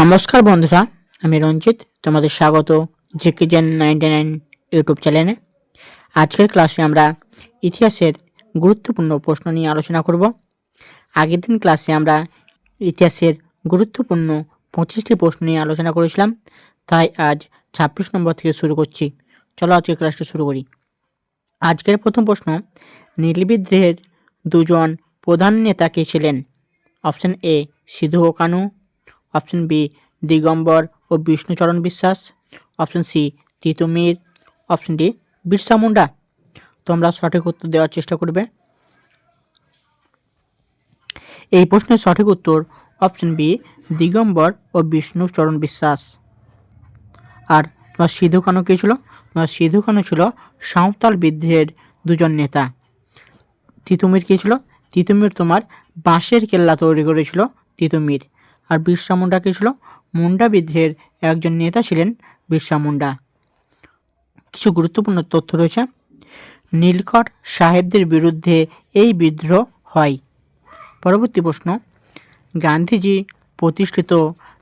নমস্কার বন্ধুরা, আমি রঞ্জিত, তোমাদের স্বাগত জেন নাইনটি নাইন ইউটিউব চ্যানেলে। আজকের ক্লাসে আমরা ইতিহাসের গুরুত্বপূর্ণ প্রশ্ন নিয়ে আলোচনা করব। আগের দিন ক্লাসে আমরা ইতিহাসের গুরুত্বপূর্ণ পঁচিশটি প্রশ্ন নিয়ে আলোচনা করেছিলাম, তাই আজ ছাব্বিশ নম্বর থেকে শুরু করছি। চলো আজকের ক্লাসটা শুরু করি। আজকের প্রথম প্রশ্ন নীলবিদ্রোহের দুজন প্রধান নেতা কে ছিলেন? অপশন এ, সিধু ও কানু। অপশন বি, দিগম্বর ও Bishnucharan Biswas. Option C, Titumir. Option D, Birsa Munda. তোমরা সঠিক উত্তর দেওয়ার চেষ্টা করবে। এই প্রশ্নের সঠিক উত্তর অপশন বি, দিগম্বর ও বিষ্ণুচরণ বিশ্বাস। আর তোমার সিধু কানু কে ছিল? তোমার সিধু কানু ছিল সাঁওতাল বিদ্রোহের দুজন নেতা। তিতুমির কে ছিল? তিতুমির তোমার বাঁশের কেল্লা তৈরি করেছিল তিতুমির। আর বিরসা মুন্ডা কে ছিল? মুন্ডা বিদ্রোহের একজন নেতা ছিলেন বিরসা মুন্ডা। কিছু গুরুত্বপূর্ণ তথ্য রয়েছে। নীলকর সাহেবদের বিরুদ্ধে এই বিদ্রোহ হয়। পরবর্তী প্রশ্ন, গান্ধীজি প্রতিষ্ঠিত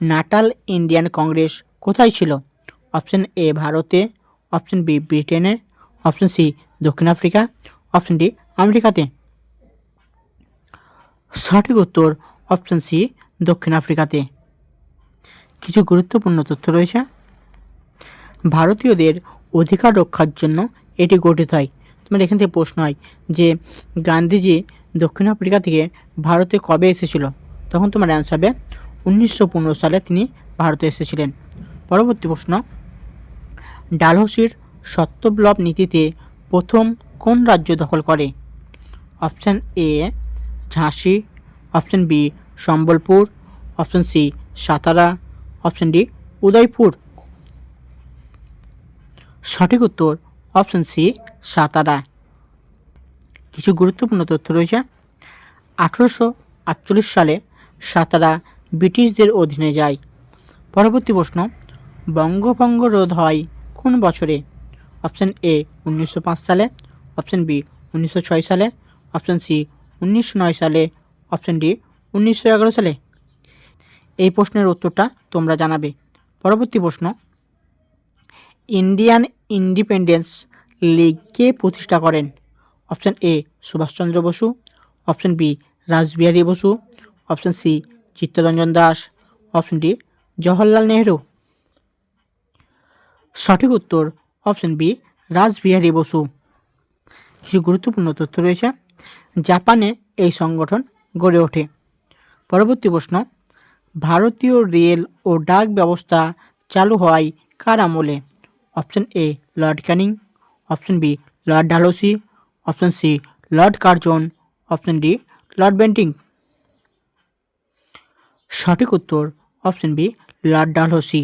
নাটাল ইন্ডিয়ান কংগ্রেস কোথায় ছিল? অপশন এ ভারতে, অপশন বি ব্রিটেনে, অপশন সি দক্ষিণ আফ্রিকা, অপশন ডি আমেরিকাতে। সঠিক উত্তর অপশন সি দক্ষিণ আফ্রিকাতে। কিছু গুরুত্বপূর্ণ তথ্য রয়েছে। ভারতীয়দের অধিকার রক্ষার জন্য এটি গঠিত হয়। তোমার এখান থেকে প্রশ্ন হয় যে, গান্ধীজি দক্ষিণ আফ্রিকা থেকে ভারতে কবে এসেছিল? তখন তোমার অ্যান্সার হবে উনিশশো পনেরো সালে তিনি ভারতে এসেছিলেন। পরবর্তী প্রশ্ন, ডালহসির সত্যব্লব নীতিতে প্রথম কোন রাজ্য দখল করে? Option A ঝাঁসি। Option B Sambalpur option C Satara option D Udaipur. সঠিক উত্তর অপশন সি সাতারা। কিছু গুরুত্বপূর্ণ তথ্য রয়েছে। আঠেরোশো আটচল্লিশ সালে সাতারা ব্রিটিশদের অধীনে যায়। পরবর্তী প্রশ্ন বঙ্গভঙ্গ রোধ হয় কোন বছরে? অপশান এ উনিশশো পাঁচ সালে অপশান বি উনিশশো ছয় সালে অপশান সি উনিশশো নয় সালে অপশান ডি উনিশশো এগারো সালে? এই প্রশ্নের উত্তরটা তোমরা জানাবে। পরবর্তী প্রশ্ন, ইন্ডিয়ান ইন্ডিপেন্ডেন্স লীগ কে প্রতিষ্ঠা করেন? Option A, Subhas Chandra Bose. Option B, Rashbehari Bose. Option C, Chittaranjan Das. Option D, Jawaharlal Nehru. সঠিক উত্তর, অপশান বি, রাসবিহারী বসু। কিছু গুরুত্বপূর্ণ তথ্য রয়েছে। জাপানে এই সংগঠন গড়ে ওঠে। পরবর্তী প্রশ্ন, ভারতীয় রেল ও ডাক ব্যবস্থা চালু হয় কার আমলে? Option A lord Canning, option B lord Dalhousie, option C lord Curzon, option D lord Bentinck. সঠিক উত্তর, option B lord Dalhousie.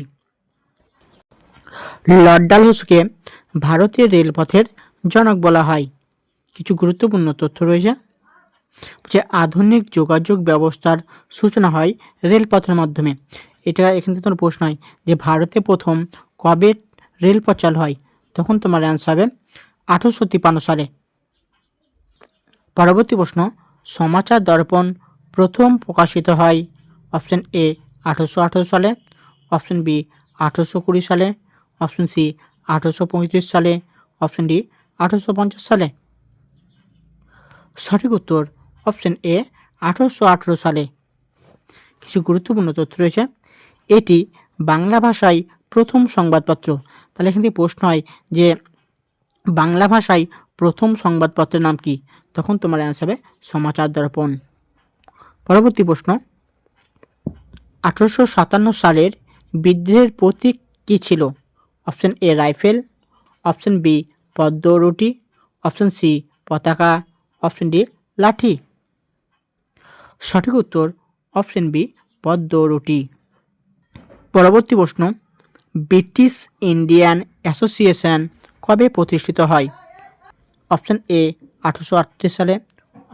Lord ডালহৌসিকে ভারতীয় রেলপথের জনক বলা হয়। কিছু গুরুত্বপূর্ণ তথ্য রয়েছে। যে আধুনিক যোগাযোগ ব্যবস্থার সূচনা হয় রেলপথের মাধ্যমে। এটা এখান থেকে তোমার প্রশ্ন হয় যে ভারতে প্রথম কবে রেলপথ চালু হয়? তখন তোমার অ্যান্সার হবে আঠারোশো তিপ্পান্ন সালে। পরবর্তী প্রশ্ন, সমাচার দর্পণ প্রথম প্রকাশিত হয় অপশন এ আঠারোশো আঠারো সালে অপশন বি আঠারোশো কুড়ি সালে অপশন সি আঠারোশো পঁয়ত্রিশ সালে অপশন ডি আঠারোশো পঞ্চাশ সালে। সঠিক উত্তর অপশন এ আঠারোশো আঠেরো সালে। কিছু গুরুত্বপূর্ণ তথ্য রয়েছে। এটি বাংলা ভাষায় প্রথম সংবাদপত্র। তাহলে এখান থেকে প্রশ্ন হয় যে বাংলা ভাষায় প্রথম সংবাদপত্রের নাম কি? তখন তোমার অ্যান্সার হবে সমাচার দর্পণ। পরবর্তী প্রশ্ন, আঠারোশো সাতান্ন সালের বিদ্রোহের প্রতীক কী ছিল? Option A rifle, option B পদ্মরুটি, option C পতাকা, অপশন ডি লাঠি। সঠিক উত্তর অপশন বি, পদ্ম রুটি। পরবর্তী প্রশ্ন, ব্রিটিশ ইন্ডিয়ান অ্যাসোসিয়েশন কবে প্রতিষ্ঠিত হয়? অপশন এ, আঠারোশো সালে।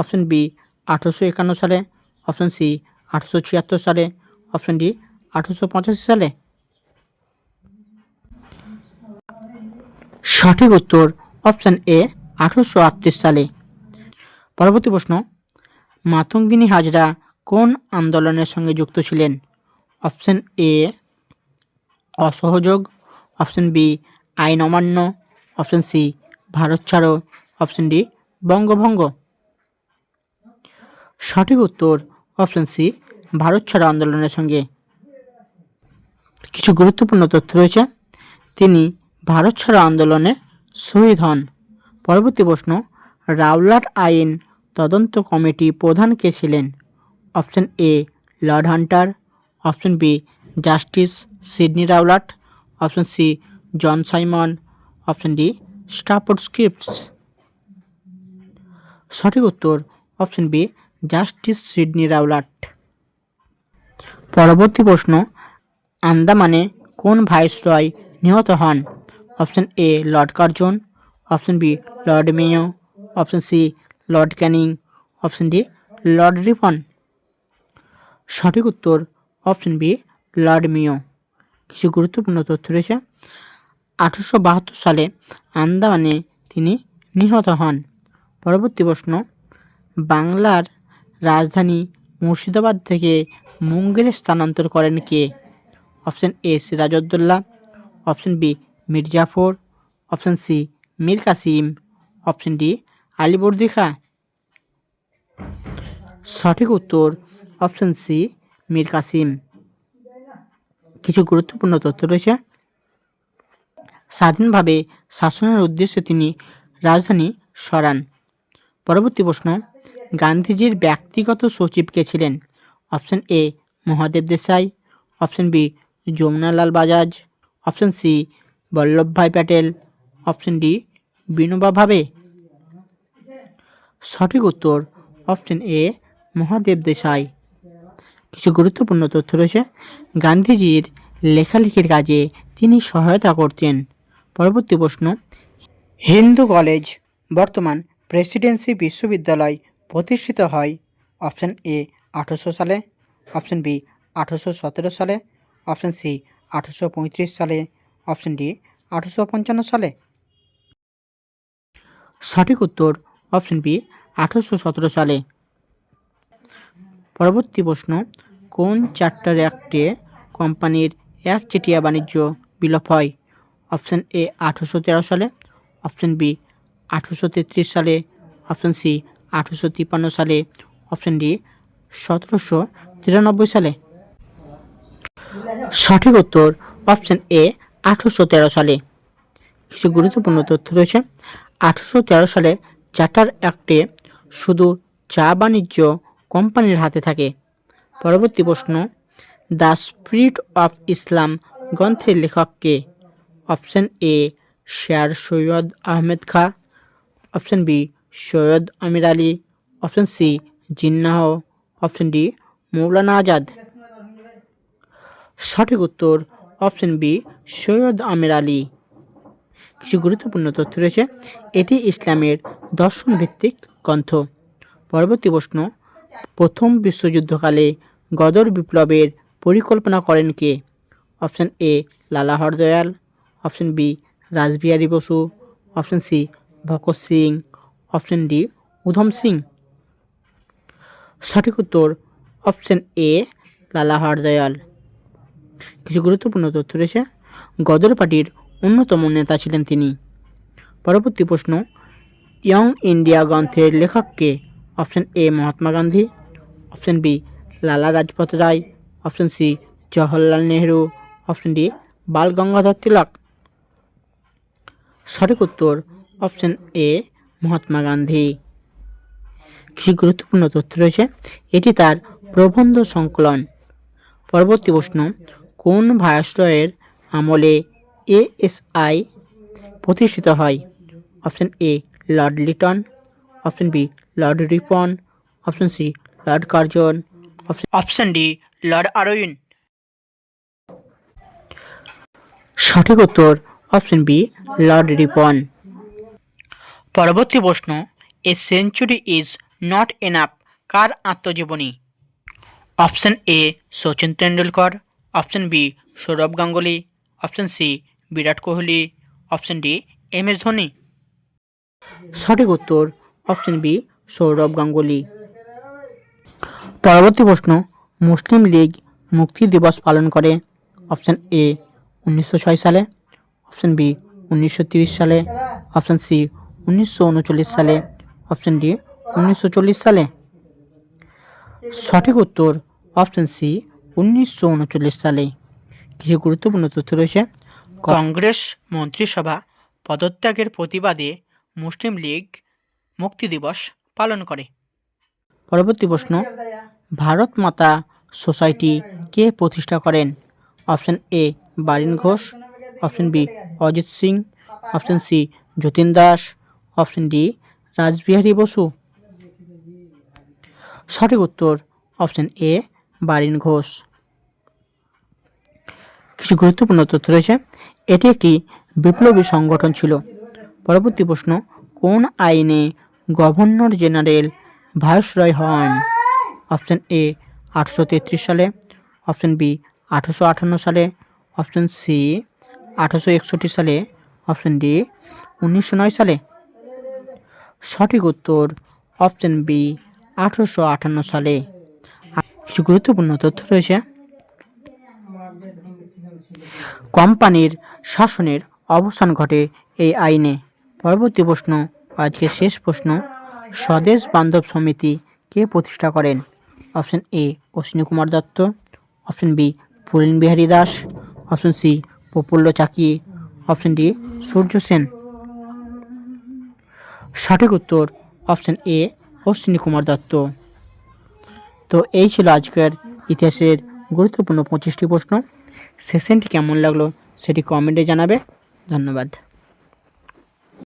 অপশন বি, আঠারোশো একান্ন সালে। অপশন সি, আঠারোশো ছিয়াত্তর সালে। অপশন ডি, আঠারোশো পঁচাশি সালে। সঠিক উত্তর অপশন এ, আঠারোশো সালে। পরবর্তী প্রশ্ন মাতঙ্গিনী হাজরা কোন আন্দোলনের সঙ্গে যুক্ত ছিলেন? অপশন এ, অসহযোগ। অপশন বি, আইন অমান্য। অপশন সি, ভারত ছাড়ো। অপশন ডি, বঙ্গভঙ্গ। সঠিক উত্তর অপশন সি, ভারত ছাড়ো আন্দোলনের সঙ্গে। কিছু গুরুত্বপূর্ণ তথ্য রয়েছে। তিনি ভারত ছাড়ো আন্দোলনে শহীদ হন। পরবর্তী প্রশ্ন, রাওলাট আইন তদন্ত কমিটি প্রধান কে ছিলেন? Option A, lord Hunter. Option B, justice Sidney Rowlatt. Option C, John Simon. Option D Stafford Cripps. সঠিক উত্তর, option B, justice Sidney Rowlatt. পরবর্তী প্রশ্ন, আন্দামানে কোন ভাইসরয় নিহত হন? Option A, lord Curzon. Option B, lord Mayo. Option C lord Canning, option D, lord Ripon. সঠিক উত্তর, অপশন বি, লর্ড মিও কিছু গুরুত্বপূর্ণ তথ্য রয়েছে। আঠারোশো বাহাত্তর সালে আন্দামানে তিনি নিহত হন। পরবর্তী প্রশ্ন, বাংলার রাজধানী মুর্শিদাবাদ থেকে মুঙ্গেরে স্থানান্তর করেন কে? Option A Sirajuddaula option B, Mir Jafar. Option C, Mir Kasim. Option D Alivardi Khan সঠিক উত্তর অপশন সি মীর কাসিম। কিছু গুরুত্বপূর্ণ তথ্য রয়েছে। স্বাধীনভাবে শাসনের উদ্দেশ্যে তিনি রাজধানী সরান। পরবর্তী প্রশ্ন, গান্ধীজির ব্যক্তিগত সচিব কে ছিলেন? Option A Mahadev Desai. Option B Jamnalal Bajaj. Option C Vallabhbhai Patel. Option D Vinoba Bhave. সঠিক উত্তর অপশন এ মহাদেব দেশাই। কিছু গুরুত্বপূর্ণ তথ্য রয়েছে। গান্ধীজির লেখালেখির কাজে তিনি সহায়তা করতেন। পরবর্তী প্রশ্ন, হিন্দু কলেজ বর্তমান প্রেসিডেন্সি বিশ্ববিদ্যালয় প্রতিষ্ঠিত হয় অপশন এ আঠারোশো সালে, অপশন বি আঠারোশো সতেরো সালে, অপশন সি আঠারোশো পঁয়ত্রিশ সালে, অপশন ডি আঠারোশো পঞ্চান্ন সালে। সঠিক উত্তর অপশন বি, আঠারোশো সতেরো সালে। পরবর্তী প্রশ্ন, কোন চার্টার অ্যাক্টে কোম্পানির এক একচেটিয়া বাণিজ্য বিলোপ হয়? অপশন এ, আঠারোশো তেরো সালে। অপশন বি, আঠারোশো তেত্রিশ সালে। অপশন সি, আঠারোশো তিপ্পান্ন সালে। অপশন ডি, সতেরোশো তিরানব্বই সালে। সঠিক উত্তর, অপশন এ, আঠারোশো তেরো সালে। কিছু গুরুত্বপূর্ণ তথ্য রয়েছে। আঠারোশো তেরো সালে চার্টার অ্যাক্টে শুধু চা বাণিজ্য কোম্পানির হাতে থাকে। পরবর্তী প্রশ্ন দ্য স্পিরিট অফ ইসলাম গ্রন্থের লেখককে option A sir Syed Ahmed Khan. Option B Syed Amir Ali. Option C Jinnah. Option D Maulana Azad. সঠিক উত্তর, অপশন বি সৈয়দ আমির আলী। কিছু গুরুত্বপূর্ণ তথ্য রয়েছে। এটি ইসলামের দর্শন ভিত্তিক গ্রন্থ। পরবর্তী প্রশ্ন, প্রথম বিশ্বযুদ্ধকালে গদর বিপ্লবের পরিকল্পনা করেন কে? Option A Lala Hardayal option B, Rashbehari Bose. Option C, Bhagat Singh. Option D, Udham Singh. সঠিক উত্তর, অপশন এ লালা হরদয়াল কিছু গুরুত্বপূর্ণ তথ্য রয়েছে। গদর পার্টির অন্যতম নেতা ছিলেন তিনি। পরবর্তী প্রশ্ন, ইয়ং ইন্ডিয়া গ্রন্থের লেখককে option A Mahatma Gandhi option B Lala Lajpat Rai option C Jawaharlal Nehru option D Bal Gangadhar Tilak. সঠিক উত্তর অপশন এ মহাত্মা গান্ধী। কিছু গুরুত্বপূর্ণ তথ্য রয়েছে। এটি তার প্রবন্ধ সংকলন। পরবর্তী প্রশ্ন, কোন ভায়াসরয়ের আমলে এএসআই প্রতিষ্ঠিত হয়। Option A lord Lytton option B lord Ripon option C lord Curzon option D lord Irwin সঠিক উত্তর, অপশন বি লর্ড রিপন পরবর্তী প্রশ্ন a century is not enough কার আত্মজীবনী? Option A Sachin Tendulkar. Option B Sourav Ganguly. Option C Virat Kohli option D M S Dhoni. সঠিক উত্তর option B Sourav Ganguly. পরবর্তী প্রশ্ন, মুসলিম লীগ মুক্তি দিবস পালন করে অপশান এ উনিশশো ছয় সালে অপশান বি উনিশশো সালে অপশান সি উনিশশো উনচল্লিশ সালে অপশান ডি উনিশশো চল্লিশ সালে। সঠিক উত্তর অপশান সি উনিশশো উনচল্লিশ সালে। কিছু গুরুত্বপূর্ণ তথ্য রয়েছে। কংগ্রেস, মন্ত্রিসভা, পদত্যাগের প্রতিবাদে মুসলিম লীগ মুক্তি দিবস পালন করে। পরবর্তী প্রশ্ন, ভারত মাতা সোসাইটি কে প্রতিষ্ঠা করেন? Option A, Barin Ghosh, option B, Ajit Singh, option C, Jatin Das, option D Rajbihari Bose. সঠিক উত্তর অপশন এ, বারিন ঘোষ। কিছু গুরুত্বপূর্ণ তথ্য রয়েছে। এটি একটি বিপ্লবী সংগঠন ছিল। পরবর্তী প্রশ্ন, কোন আইনে গভর্নর জেনারেল ভাইসরয় হন? অপশন এ আটশো তেত্রিশ সালে। অপশন বি, আঠারোশো আটান্ন সালে। অপশন সি, আঠারোশো একষট্টি সালে। অপশন ডি, উনিশশো নয় সালে। সঠিক উত্তর, অপশন বি, আঠারোশো আটান্ন সালে। কিছু গুরুত্বপূর্ণ তথ্য রয়েছে। কোম্পানির শাসনের অবসান ঘটে এই আইনে। পরবর্তী প্রশ্ন আজকে শেষ প্রশ্ন, স্বদেশ বান্ধব সমিতি কে প্রতিষ্ঠা করেন? Option A, Ashwini Kumar Dutta. Option B, Purin Behari Das. Option C, Prafulla Chaki option D, Surya Sen. সঠিক উত্তর অপশন এ, অশ্বিনী কুমার দত্ত। তো এই ছিল আজকের ইতিহাসের গুরুত্বপূর্ণ পঁচিশটি প্রশ্ন। সেশনটি কেমন লাগল সেটি কমেন্টে জানাবে। ধন্যবাদ।